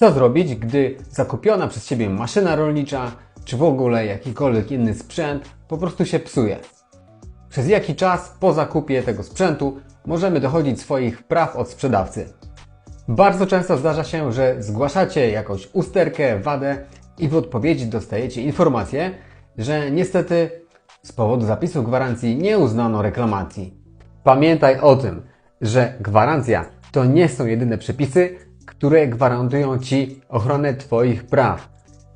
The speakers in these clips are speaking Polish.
Co zrobić, gdy zakupiona przez Ciebie maszyna rolnicza, czy w ogóle jakikolwiek inny sprzęt po prostu się psuje? Przez jaki czas po zakupie tego sprzętu możemy dochodzić swoich praw od sprzedawcy? Bardzo często zdarza się, że zgłaszacie jakąś usterkę, wadę i w odpowiedzi dostajecie informację, że niestety z powodu zapisu gwarancji nie uznano reklamacji. Pamiętaj o tym, że gwarancja to nie są jedyne przepisy, które gwarantują Ci ochronę Twoich praw.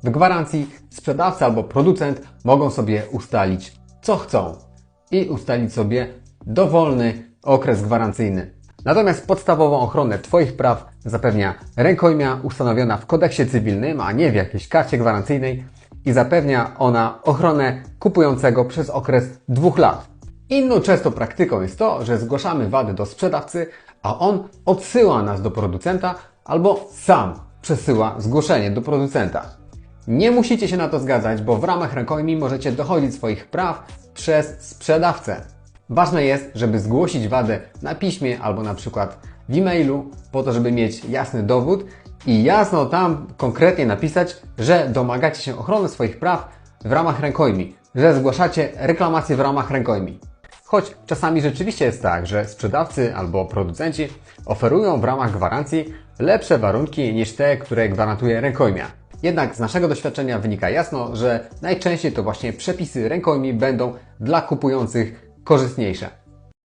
W gwarancji sprzedawca albo producent mogą sobie ustalić co chcą i ustalić sobie dowolny okres gwarancyjny. Natomiast podstawową ochronę Twoich praw zapewnia rękojmia ustanowiona w kodeksie cywilnym, a nie w jakiejś karcie gwarancyjnej i zapewnia ona ochronę kupującego przez okres dwóch lat. Inną często praktyką jest to, że zgłaszamy wady do sprzedawcy, a on odsyła nas do producenta albo sam przesyła zgłoszenie do producenta. Nie musicie się na to zgadzać, bo w ramach rękojmi możecie dochodzić swoich praw przez sprzedawcę. Ważne jest, żeby zgłosić wadę na piśmie albo na przykład w e-mailu, po to, żeby mieć jasny dowód i jasno tam konkretnie napisać, że domagacie się ochrony swoich praw w ramach rękojmi, że zgłaszacie reklamacje w ramach rękojmi. Choć czasami rzeczywiście jest tak, że sprzedawcy albo producenci oferują w ramach gwarancji lepsze warunki niż te, które gwarantuje rękojmia. Jednak z naszego doświadczenia wynika jasno, że najczęściej to właśnie przepisy rękojmi będą dla kupujących korzystniejsze.